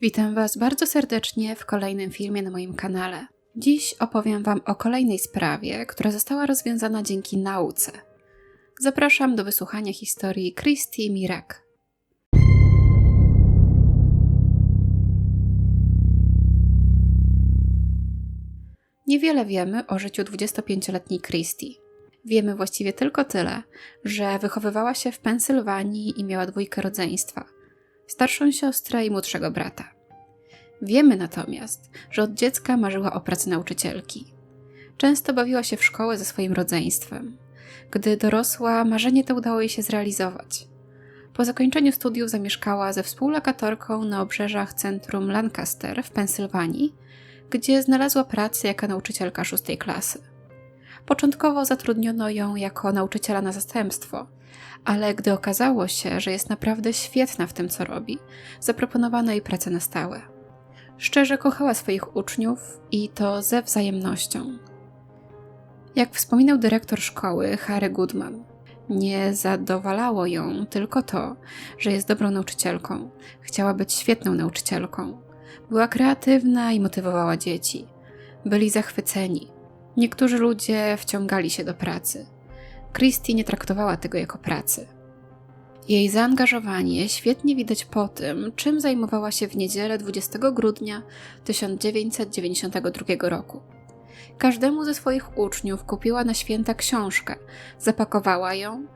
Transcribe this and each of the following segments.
Witam Was bardzo serdecznie w kolejnym filmie na moim kanale. Dziś opowiem Wam o kolejnej sprawie, która została rozwiązana dzięki nauce. Zapraszam do wysłuchania historii Christy Mirak. Niewiele wiemy o życiu 25-letniej Christy. Wiemy właściwie tylko tyle, że wychowywała się w Pensylwanii i miała dwójkę rodzeństwa starszą siostrę i młodszego brata. Wiemy natomiast, że od dziecka marzyła o pracy nauczycielki. Często bawiła się w szkołę ze swoim rodzeństwem. Gdy dorosła, marzenie to udało jej się zrealizować. Po zakończeniu studiów zamieszkała ze współlokatorką na obrzeżach centrum Lancaster w Pensylwanii, gdzie znalazła pracę jako nauczycielka szóstej klasy. Początkowo zatrudniono ją jako nauczyciela na zastępstwo, ale gdy okazało się, że jest naprawdę świetna w tym, co robi, zaproponowano jej pracę na stałe. Szczerze kochała swoich uczniów i to ze wzajemnością. Jak wspominał dyrektor szkoły, Harry Goodman, nie zadowalało ją tylko to, że jest dobrą nauczycielką. Chciała być świetną nauczycielką. Była kreatywna i motywowała dzieci. Byli zachwyceni. Niektórzy ludzie wciągali się do pracy. Christie nie traktowała tego jako pracy. Jej zaangażowanie świetnie widać po tym, czym zajmowała się w niedzielę 20 grudnia 1992 roku. Każdemu ze swoich uczniów kupiła na święta książkę, zapakowała ją,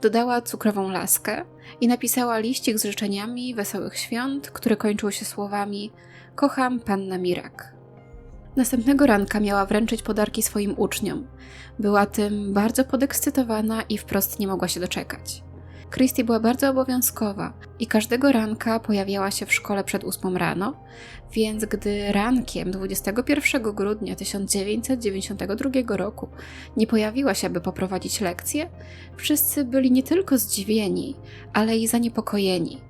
dodała cukrową laskę i napisała liścik z życzeniami wesołych świąt, który kończył się słowami: Kocham panna Mirak. Następnego ranka miała wręczyć podarki swoim uczniom. Była tym bardzo podekscytowana i wprost nie mogła się doczekać. Christie była bardzo obowiązkowa i każdego ranka pojawiała się w szkole przed ósmą rano, więc gdy rankiem 21 grudnia 1992 roku nie pojawiła się, aby poprowadzić lekcję, wszyscy byli nie tylko zdziwieni, ale i zaniepokojeni.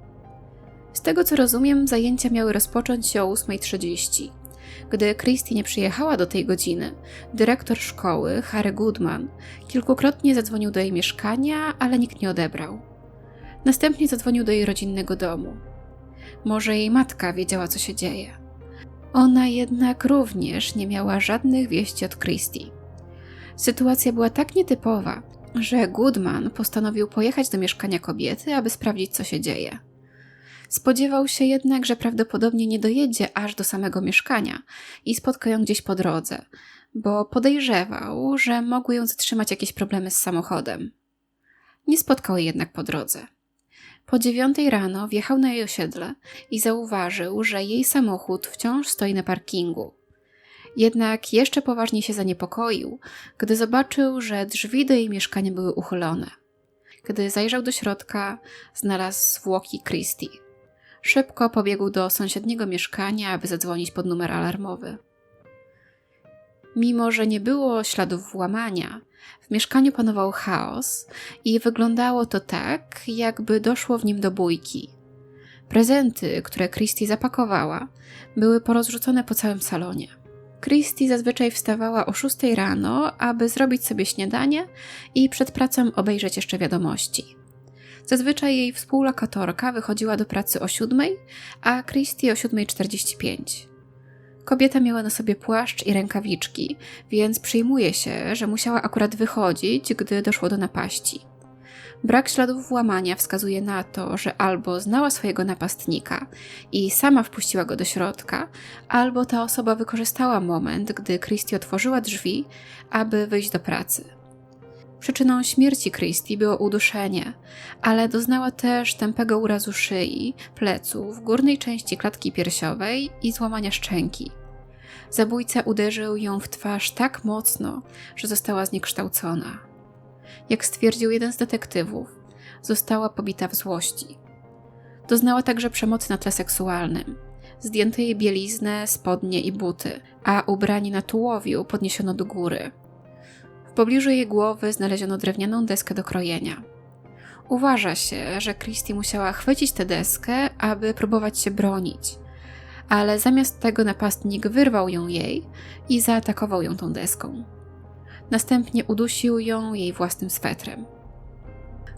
Z tego co rozumiem, zajęcia miały rozpocząć się o 8.30. Gdy Christie nie przyjechała do tej godziny, dyrektor szkoły, Harry Goodman, kilkukrotnie zadzwonił do jej mieszkania, ale nikt nie odebrał. Następnie zadzwonił do jej rodzinnego domu. Może jej matka wiedziała, co się dzieje. Ona jednak również nie miała żadnych wieści od Christie. Sytuacja była tak nietypowa, że Goodman postanowił pojechać do mieszkania kobiety, aby sprawdzić, co się dzieje. Spodziewał się jednak, że prawdopodobnie nie dojedzie aż do samego mieszkania i spotka ją gdzieś po drodze, bo podejrzewał, że mogły ją zatrzymać jakieś problemy z samochodem. Nie spotkał jej jednak po drodze. Po dziewiątej rano wjechał na jej osiedle i zauważył, że jej samochód wciąż stoi na parkingu. Jednak jeszcze poważniej się zaniepokoił, gdy zobaczył, że drzwi do jej mieszkania były uchylone. Gdy zajrzał do środka, znalazł zwłoki Christie. Szybko pobiegł do sąsiedniego mieszkania, aby zadzwonić pod numer alarmowy. Mimo, że nie było śladów włamania, w mieszkaniu panował chaos i wyglądało to tak, jakby doszło w nim do bójki. Prezenty, które Christie zapakowała, były porozrzucone po całym salonie. Christie zazwyczaj wstawała o 6 rano, aby zrobić sobie śniadanie i przed pracą obejrzeć jeszcze wiadomości. Zazwyczaj jej współlokatorka wychodziła do pracy o 7, a Christie o 7.45. Kobieta miała na sobie płaszcz i rękawiczki, więc przyjmuje się, że musiała akurat wychodzić, gdy doszło do napaści. Brak śladów włamania wskazuje na to, że albo znała swojego napastnika i sama wpuściła go do środka, albo ta osoba wykorzystała moment, gdy Christie otworzyła drzwi, aby wyjść do pracy. Przyczyną śmierci Christie było uduszenie, ale doznała też tępego urazu szyi, pleców, górnej części klatki piersiowej i złamania szczęki. Zabójca uderzył ją w twarz tak mocno, że została zniekształcona. Jak stwierdził jeden z detektywów, została pobita w złości. Doznała także przemocy na tle seksualnym. Zdjęto jej bieliznę, spodnie i buty, a ubranie na tułowiu podniesiono do góry. W pobliżu jej głowy znaleziono drewnianą deskę do krojenia. Uważa się, że Christie musiała chwycić tę deskę, aby próbować się bronić, ale zamiast tego napastnik wyrwał ją jej i zaatakował ją tą deską. Następnie udusił ją jej własnym swetrem.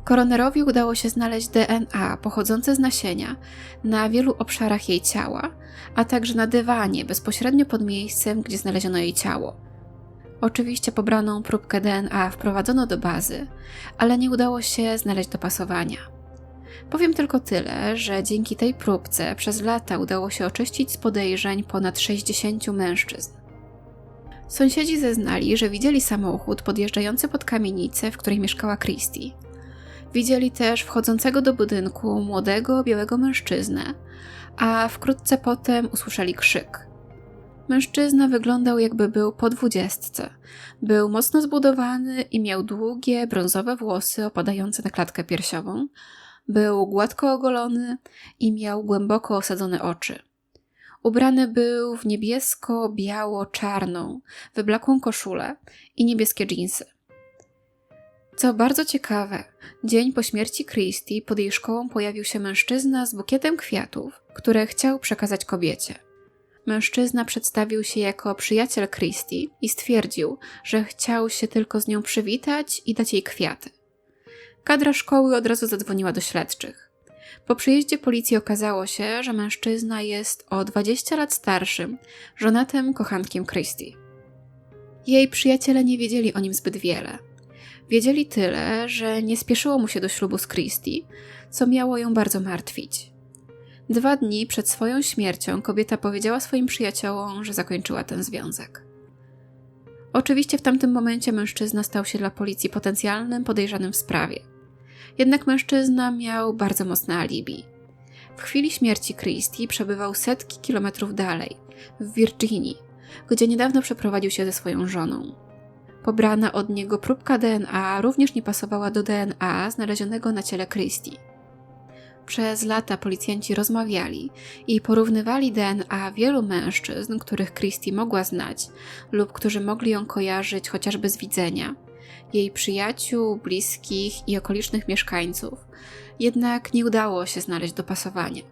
Koronerowi udało się znaleźć DNA pochodzące z nasienia na wielu obszarach jej ciała, a także na dywanie bezpośrednio pod miejscem, gdzie znaleziono jej ciało. Oczywiście pobraną próbkę DNA wprowadzono do bazy, ale nie udało się znaleźć dopasowania. Powiem tylko tyle, że dzięki tej próbce przez lata udało się oczyścić z podejrzeń ponad 60 mężczyzn. Sąsiedzi zeznali, że widzieli samochód podjeżdżający pod kamienicę, w której mieszkała Christie. Widzieli też wchodzącego do budynku młodego, białego mężczyznę, a wkrótce potem usłyszeli krzyk. Mężczyzna wyglądał jakby był po dwudziestce. Był mocno zbudowany i miał długie, brązowe włosy opadające na klatkę piersiową. Był gładko ogolony i miał głęboko osadzone oczy. Ubrany był w niebiesko-biało-czarną, wyblakłą koszulę i niebieskie dżinsy. Co bardzo ciekawe, dzień po śmierci Christie pod jej szkołą pojawił się mężczyzna z bukietem kwiatów, które chciał przekazać kobiecie. Mężczyzna przedstawił się jako przyjaciel Christie i stwierdził, że chciał się tylko z nią przywitać i dać jej kwiaty. Kadra szkoły od razu zadzwoniła do śledczych. Po przyjeździe policji okazało się, że mężczyzna jest o 20 lat starszym, żonatem kochankiem Christie. Jej przyjaciele nie wiedzieli o nim zbyt wiele. Wiedzieli tyle, że nie spieszyło mu się do ślubu z Christie, co miało ją bardzo martwić. Dwa dni przed swoją śmiercią kobieta powiedziała swoim przyjaciołom, że zakończyła ten związek. Oczywiście w tamtym momencie mężczyzna stał się dla policji potencjalnym podejrzanym w sprawie. Jednak mężczyzna miał bardzo mocne alibi. W chwili śmierci Christie przebywał setki kilometrów dalej, w Virginii, gdzie niedawno przeprowadził się ze swoją żoną. Pobrana od niego próbka DNA również nie pasowała do DNA znalezionego na ciele Christie. Przez lata policjanci rozmawiali i porównywali DNA wielu mężczyzn, których Christie mogła znać lub którzy mogli ją kojarzyć chociażby z widzenia, jej przyjaciół, bliskich i okolicznych mieszkańców, jednak nie udało się znaleźć dopasowania.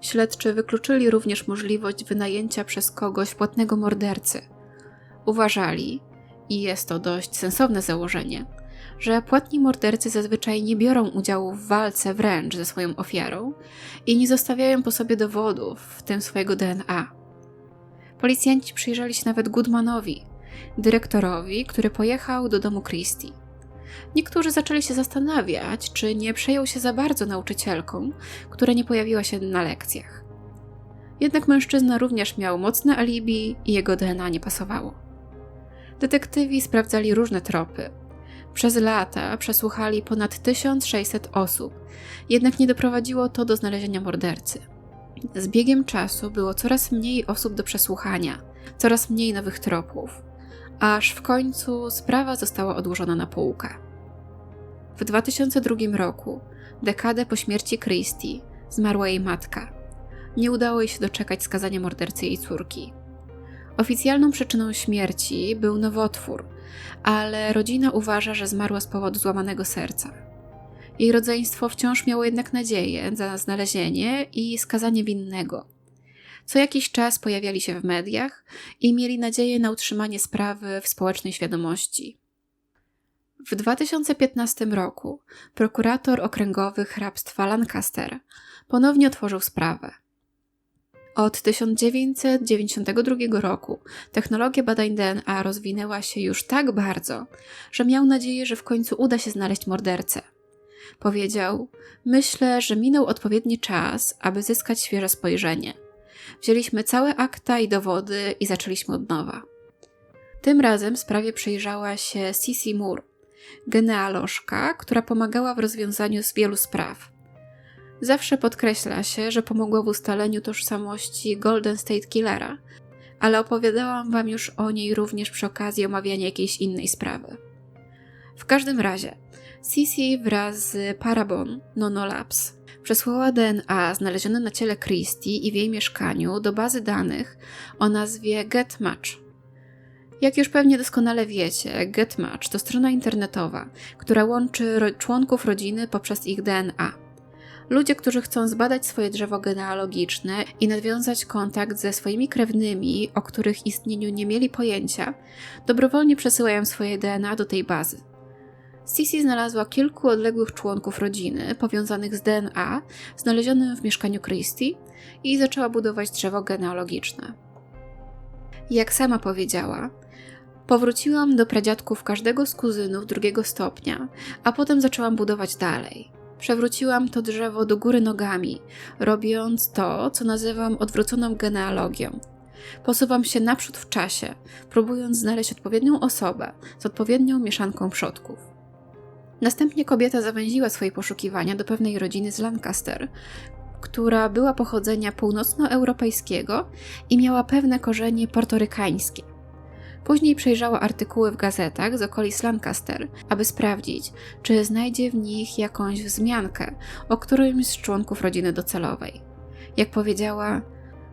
Śledczy wykluczyli również możliwość wynajęcia przez kogoś płatnego mordercy. Uważali, i jest to dość sensowne założenie, że płatni mordercy zazwyczaj nie biorą udziału w walce wręcz ze swoją ofiarą i nie zostawiają po sobie dowodów, w tym swojego DNA. Policjanci przyjrzeli się nawet Goodmanowi, dyrektorowi, który pojechał do domu Christie. Niektórzy zaczęli się zastanawiać, czy nie przejął się za bardzo nauczycielką, która nie pojawiła się na lekcjach. Jednak mężczyzna również miał mocne alibi i jego DNA nie pasowało. Detektywi sprawdzali różne tropy. Przez lata przesłuchali ponad 1600 osób, jednak nie doprowadziło to do znalezienia mordercy. Z biegiem czasu było coraz mniej osób do przesłuchania, coraz mniej nowych tropów, aż w końcu sprawa została odłożona na półkę. W 2002 roku, dekadę po śmierci Christie, zmarła jej matka. Nie udało jej się doczekać skazania mordercy jej córki. Oficjalną przyczyną śmierci był nowotwór, ale rodzina uważa, że zmarła z powodu złamanego serca. Jej rodzeństwo wciąż miało jednak nadzieję na znalezienie i skazanie winnego. Co jakiś czas pojawiali się w mediach i mieli nadzieję na utrzymanie sprawy w społecznej świadomości. W 2015 roku prokurator okręgowy hrabstwa Lancaster ponownie otworzył sprawę. Od 1992 roku technologia badań DNA rozwinęła się już tak bardzo, że miał nadzieję, że w końcu uda się znaleźć mordercę. Powiedział: Myślę, że minął odpowiedni czas, aby zyskać świeże spojrzenie. Wzięliśmy całe akta i dowody i zaczęliśmy od nowa. Tym razem sprawie przyjrzała się Cici Moore, genealożka, która pomagała w rozwiązaniu z wielu spraw. Zawsze podkreśla się, że pomogła w ustaleniu tożsamości Golden State Killera, ale opowiadałam wam już o niej również przy okazji omawiania jakiejś innej sprawy. W każdym razie, Sisi wraz z Parabon Nonolabs przesłała DNA znalezione na ciele Christie i w jej mieszkaniu do bazy danych o nazwie GetMatch. Jak już pewnie doskonale wiecie, GetMatch to strona internetowa, która łączy ro członków rodziny poprzez ich DNA. Ludzie, którzy chcą zbadać swoje drzewo genealogiczne i nawiązać kontakt ze swoimi krewnymi, o których istnieniu nie mieli pojęcia, dobrowolnie przesyłają swoje DNA do tej bazy. Sisi znalazła kilku odległych członków rodziny powiązanych z DNA znalezionym w mieszkaniu Christie i zaczęła budować drzewo genealogiczne. Jak sama powiedziała, powróciłam do pradziadków każdego z kuzynów drugiego stopnia, a potem zaczęłam budować dalej. Przewróciłam to drzewo do góry nogami, robiąc to, co nazywam odwróconą genealogią. Posuwam się naprzód w czasie, próbując znaleźć odpowiednią osobę z odpowiednią mieszanką przodków. Następnie kobieta zawęziła swoje poszukiwania do pewnej rodziny z Lancaster, która była pochodzenia północnoeuropejskiego i miała pewne korzenie portorykańskie. Później przejrzała artykuły w gazetach z okolic Lancaster, aby sprawdzić, czy znajdzie w nich jakąś wzmiankę o którymś z członków rodziny docelowej. Jak powiedziała,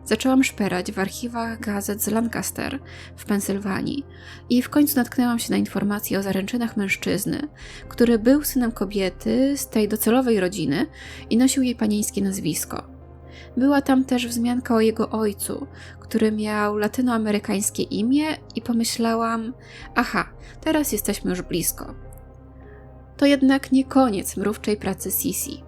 zaczęłam szperać w archiwach gazet z Lancaster w Pensylwanii i w końcu natknęłam się na informacje o zaręczynach mężczyzny, który był synem kobiety z tej docelowej rodziny i nosił jej panieńskie nazwisko. Była tam też wzmianka o jego ojcu, który miał latynoamerykańskie imię, i pomyślałam: Aha, teraz jesteśmy już blisko. To jednak nie koniec mrówczej pracy Sisi.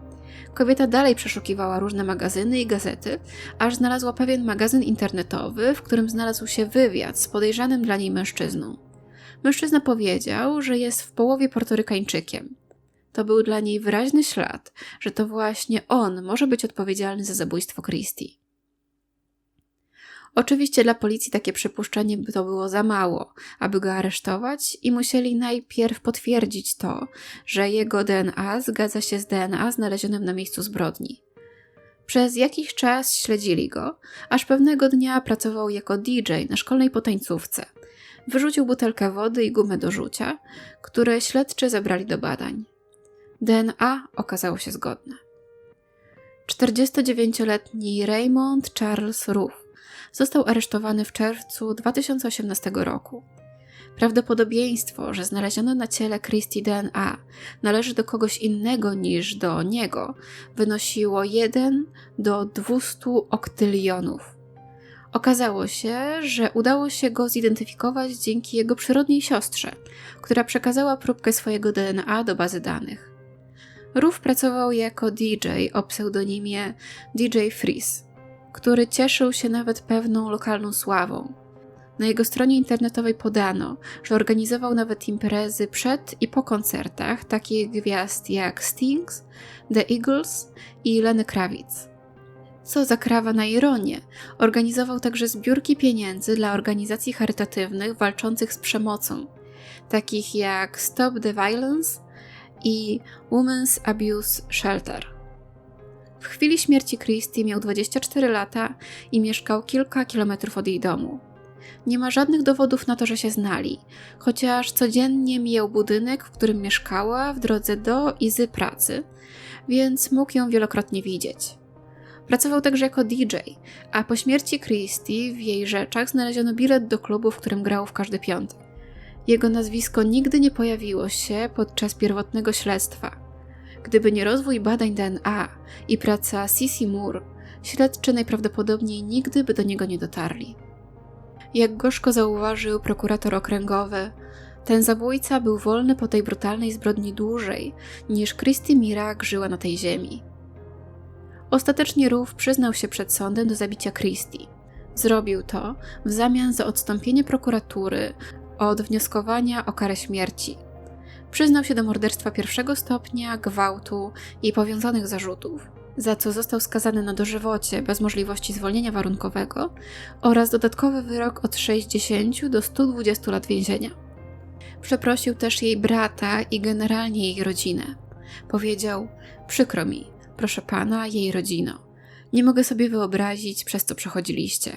Kobieta dalej przeszukiwała różne magazyny i gazety, aż znalazła pewien magazyn internetowy, w którym znalazł się wywiad z podejrzanym dla niej mężczyzną. Mężczyzna powiedział, że jest w połowie Portorykańczykiem. To był dla niej wyraźny ślad, że to właśnie on może być odpowiedzialny za zabójstwo Christie. Oczywiście dla policji takie przypuszczenie by to było za mało, aby go aresztować i musieli najpierw potwierdzić to, że jego DNA zgadza się z DNA znalezionym na miejscu zbrodni. Przez jakiś czas śledzili go, aż pewnego dnia pracował jako DJ na szkolnej potańcówce. Wyrzucił butelkę wody i gumę do rzucia, które śledczy zabrali do badań. DNA okazało się zgodne. 49-letni Raymond Charles Ruff został aresztowany w czerwcu 2018 roku. Prawdopodobieństwo, że znaleziono na ciele Christie DNA należy do kogoś innego niż do niego, wynosiło 1 do 200 oktylionów. Okazało się, że udało się go zidentyfikować dzięki jego przyrodniej siostrze, która przekazała próbkę swojego DNA do bazy danych. Ruf pracował jako DJ o pseudonimie DJ Freeze który cieszył się nawet pewną lokalną sławą. Na jego stronie internetowej podano, że organizował nawet imprezy przed i po koncertach takich gwiazd jak Stings, The Eagles i Lenny Kravitz. Co zakrawa na ironię, organizował także zbiórki pieniędzy dla organizacji charytatywnych walczących z przemocą, takich jak Stop the Violence i Women's Abuse Shelter. W chwili śmierci Christie miał 24 lata i mieszkał kilka kilometrów od jej domu. Nie ma żadnych dowodów na to, że się znali, chociaż codziennie mijał budynek, w którym mieszkała w drodze do i z pracy, więc mógł ją wielokrotnie widzieć. Pracował także jako DJ, a po śmierci Christie w jej rzeczach znaleziono bilet do klubu, w którym grał w każdy piątek. Jego nazwisko nigdy nie pojawiło się podczas pierwotnego śledztwa, Gdyby nie rozwój badań DNA i praca Sissy Moore, śledczy najprawdopodobniej nigdy by do niego nie dotarli. Jak gorzko zauważył prokurator okręgowy, ten zabójca był wolny po tej brutalnej zbrodni dłużej niż Christy Mirak żyła na tej ziemi. Ostatecznie Ruf przyznał się przed sądem do zabicia Christy. Zrobił to w zamian za odstąpienie prokuratury od wnioskowania o karę śmierci, Przyznał się do morderstwa pierwszego stopnia, gwałtu i powiązanych zarzutów, za co został skazany na dożywocie bez możliwości zwolnienia warunkowego oraz dodatkowy wyrok od 60 do 120 lat więzienia. Przeprosił też jej brata i generalnie jej rodzinę. Powiedział: Przykro mi, proszę pana, jej rodzino. Nie mogę sobie wyobrazić, przez co przechodziliście.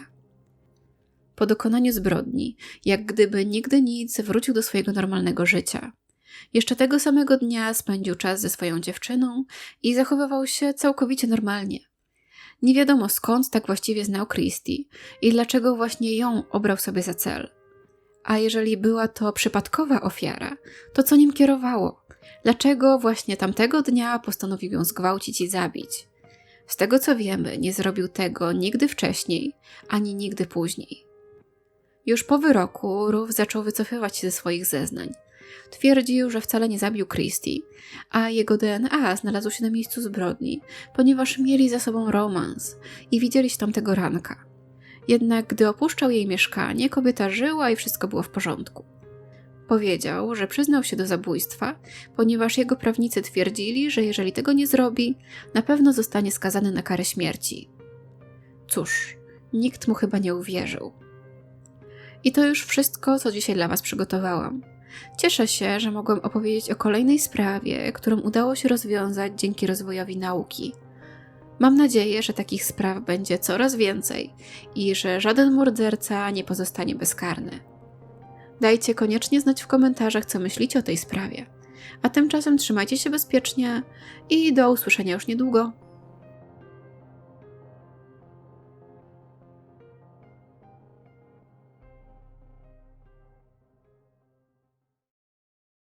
Po dokonaniu zbrodni, jak gdyby nigdy nic, wrócił do swojego normalnego życia. Jeszcze tego samego dnia spędził czas ze swoją dziewczyną i zachowywał się całkowicie normalnie. Nie wiadomo skąd tak właściwie znał Christie i dlaczego właśnie ją obrał sobie za cel. A jeżeli była to przypadkowa ofiara, to co nim kierowało? Dlaczego właśnie tamtego dnia postanowił ją zgwałcić i zabić? Z tego co wiemy, nie zrobił tego nigdy wcześniej, ani nigdy później. Już po wyroku Ruf zaczął wycofywać się ze swoich zeznań – Twierdził, że wcale nie zabił Christie, a jego DNA znalazło się na miejscu zbrodni, ponieważ mieli za sobą romans i widzieli się tamtego ranka. Jednak gdy opuszczał jej mieszkanie, kobieta żyła i wszystko było w porządku. Powiedział, że przyznał się do zabójstwa, ponieważ jego prawnicy twierdzili, że jeżeli tego nie zrobi, na pewno zostanie skazany na karę śmierci. Cóż, nikt mu chyba nie uwierzył. I to już wszystko, co dzisiaj dla Was przygotowałam. Cieszę się, że mogłam opowiedzieć o kolejnej sprawie, którą udało się rozwiązać dzięki rozwojowi nauki. Mam nadzieję, że takich spraw będzie coraz więcej i że żaden morderca nie pozostanie bezkarny. Dajcie koniecznie znać w komentarzach, co myślicie o tej sprawie. A tymczasem trzymajcie się bezpiecznie i do usłyszenia już niedługo.